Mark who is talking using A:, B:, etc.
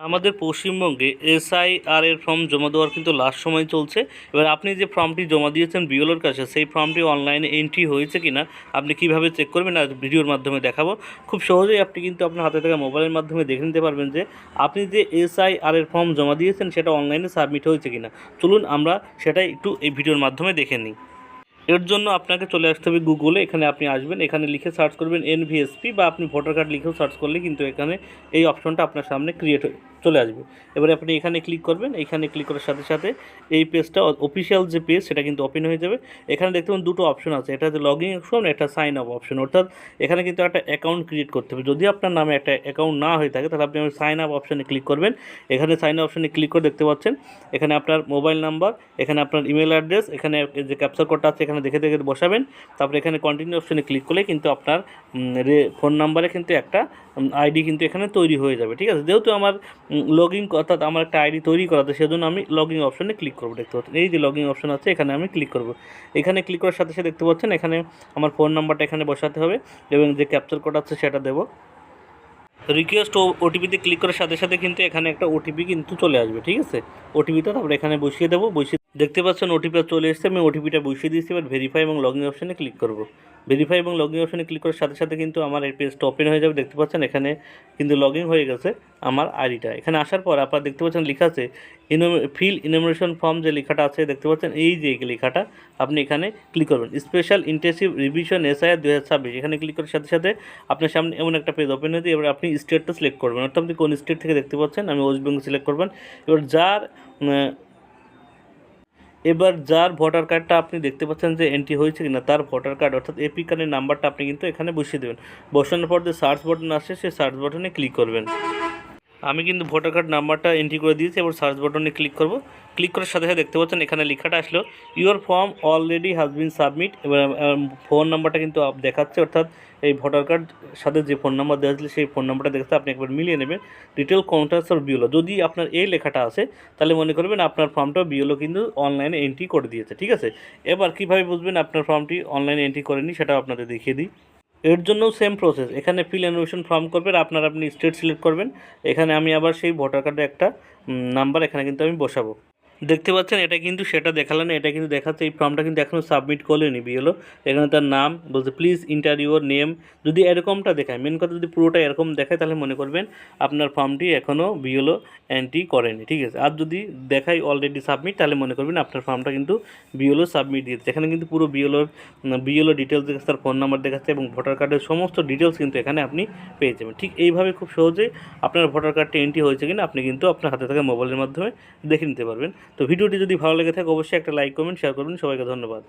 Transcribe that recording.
A: আমাদের পশ্চিমবঙ্গে এসআইআর এর ফর্ম জমা দেওয়ার কিন্তু লাস্ট সময় চলছে। এবার আপনি যে ফর্মটি জমা দিয়েছেন বিওলোর কাছে, সেই ফর্মটি অনলাইনে এন্ট্রি হয়েছে কিনা, আপনি কীভাবে চেক করবেন আর ভিডিওর মাধ্যমে দেখাবো। খুব সহজেই আপনি কিন্তু আপনার হাতে থাকা মোবাইলের মাধ্যমে দেখে নিতে পারবেন যে, আপনি যে এসআইআর এর ফর্ম জমা দিয়েছেন, সেটা অনলাইনে সাবমিট হয়েছে কিনা। চলুন আমরা সেটা একটু এই ভিডিওর মাধ্যমে দেখে নিই। এর জন্য আপনাকে চলে আসতে হবে গুগলে এখানে আপনি আসবেন, এখানে লিখে সার্চ করবেন এনভিএসপি বা আপনি ভোটার কার্ড লিখেও সার্চ করলে কিন্তু এখানে এই অপশনটা আপনার সামনে ক্রিয়েট চলে আসবে। এবারে আপনি এখানে ক্লিক করবেন, এখানে ক্লিক করার সাথে সাথে এই পেজটা অফিসিয়াল যে পেজ সেটা কিন্তু ওপেন হয়ে যাবে। এখানে দেখতে পাবেন দুটো অপশন আছে এটা হচ্ছে লগ ইন অপশন একটা সাইন আপ অপশন অর্থাৎ এখানে কিন্তু একটা অ্যাকাউন্ট ক্রিয়েট করতে হবে। যদি আপনার নামে একটা অ্যাকাউন্ট না হয়ে থাকে, তাহলে আপনি সাইন আপ অপশনে ক্লিক করবেন। এখানে সাইন আপ অপশনে ক্লিক করে দেখতে পাচ্ছেন, এখানে আপনার মোবাইল নাম্বার এখানে আপনার ইমেল অ্যাড্রেস এখানে যে ক্যাপচার কোডটা আছে, এখানে দেখে দেখে বসাবেন। তারপরে এখানে কন্টিনিউ অপশনে ক্লিক করলে কিন্তু আপনার ফোন নাম্বারে কিন্তু একটা আইডি কিন্তু এখানে তৈরি হয়ে যাবে। ঠিক আছে? যেহেতু আমার লগ ইন অর্থাৎ আমার একটা আইডি তৈরি করাতে সেজন্য আমি লগ অপশনে ক্লিক করব, দেখতে পাচ্ছেন? এই যে লগ অপশন আছে, এখানে আমি ক্লিক করব। এখানে ক্লিক করার সাথে সাথে দেখতে পাচ্ছেন, এখানে আমার ফোন নাম্বারটা এখানে বসাতে হবে, এবং যে ক্যাপচার কোড আছে সেটা দেবো। রিকোয়েস্ট ওটিপিতে ক্লিক করার সাথে সাথে কিন্তু এখানে একটা ওটিপি কিন্তু চলে আসবে, ঠিক আছে? ওটিপিটা তারপরে এখানে বসিয়ে দেবো, বসিয়ে দেখতে পাচ্ছেন ওটিপি চলে এসেছে, আমি ওটিপিটা বসিয়ে দিয়েছি, এবার ভেরিফাই এবং লগইন অপশানে ক্লিক করব। ভেরিফাই এবং লগইন অপশনে ক্লিক করার সাথে সাথে কিন্তু আমার এই পেজটা ওপেন হয়ে যাবে, দেখতে পাচ্ছেন এখানে কিন্তু লগইন হয়ে গেছে আমার আইডিটা এখানে আসার পর আপনারা দেখতে পাচ্ছেন লেখা আছে ফিল ইনোমিনেশন ফর্ম যে লেখাটা আছে, দেখতে পাচ্ছেন এই যে লেখাটা, আপনি এখানে ক্লিক করবেন। স্পেশাল ইন্টেন্সিভ রিভিশন এসআইআর দু হাজার এখানে ক্লিক করার সাথে সাথে আপনার সামনে এমন একটা পেজ ওপেন হয়ে যায়, এবার আপনি স্টেটটা সিলেক্ট করবেন। অর্থাৎ আপনি কোন স্টেট থেকে দেখতে পাচ্ছেন, আমি ওয়েস্ট বেঙ্গল সিলেক্ট করবেন। এবার যার এবার যার ভোটার কার্ডটা আপনি দেখতে পাচ্ছেন যে এন্ট্রি হয়েছে কিনা, তার ভোটার কার্ড, অর্থাৎ এপি কার্ডের নাম্বারটা আপনি কিন্তু এখানে বসিয়ে দেবেন। বসানোর পর যে সার্চ বাটন আসে, সেই সার্চ বাটনে ক্লিক করবেন। আমি কিন্তু ভোটার কার্ড নাম্বারটা এন্ট্রি করে দিয়েছি, এবার সার্চ বাটনে ক্লিক করব। ক্লিক করার সাথে সাথে দেখতে পাচ্ছেন এখানে লেখাটা আসলো your form already has been submit এবার ফোন নাম্বারটা কিন্তু দেখাচ্ছে, অর্থাৎ এই ভোটার কার্ড সাথে যে ফোন নাম্বার দেওয়া ছিল সেই ফোন নাম্বারটা দেখতে আপনি একবার মিলিয়ে নেবেন। ডিটেল কন্ট্যাক্টস অর বিওলো যদি আপনার এই লেখাটা আছে, তাহলে মনে করবেন আপনার ফর্মটা বিওলো কিন্তু অনলাইনে এন্ট্রি করে দিয়েছে, ঠিক আছে? এবার কীভাবে বুঝবেন আপনার ফর্মটি অনলাইনে এন্ট্রি করেনি, সেটাও আপনাদের দেখিয়ে দিই। এর জন্যও সেম প্রসেস এখানে ফিল অ্যানোভেশন ফর্ম করবেন, আপনার আপনি স্টেট সিলেক্ট করবেন। এখানে আমি আবার সেই ভোটার কার্ডে একটা নাম্বার এখানে কিন্তু আমি বসাবো। দেখতে পাচ্ছেন, এটা কিন্তু সেটা দেখাল না এটা কিন্তু দেখাচ্ছে, এই ফর্মটা কিন্তু এখনও সাবমিট করলেনি বিএলও। এখানে তার নাম, বলছে প্লিজ ইন্টার ইউর নেম যদি এরকমটা দেখায়, মেন কথা যদি পুরোটা এরকম দেখায়, তাহলে মনে করবেন আপনার ফর্মটি এখনও বিএলও এন্ট্রি করেনি, ঠিক আছে? আর যদি দেখায় অলরেডি সাবমিট তাহলে মনে করবেন আপনার ফর্মটা কিন্তু বিএলও সাবমিট দিয়েছে। এখানে কিন্তু পুরো বিএলওর, বিএলও ডিটেলস দেখাচ্ছে, তার ফোন নাম্বার দেখাচ্ছে এবং ভোটার কার্ডের সমস্ত ডিটেলস কিন্তু এখানে আপনি পেয়ে যাবেন। ঠিক এইভাবে খুব সহজেই আপনার ভোটার কার্ডটি এন্ট্রি হয়েছে কিনা, আপনি কিন্তু আপনার হাতে থাকা মোবাইলের মাধ্যমে দেখে নিতে পারবেন। তো ভিডিওটি যদি ভালো লেগে থাকে অবশ্যই একটা লাইক কমেন্ট শেয়ার করবেন। সবাইকে ধন্যবাদ।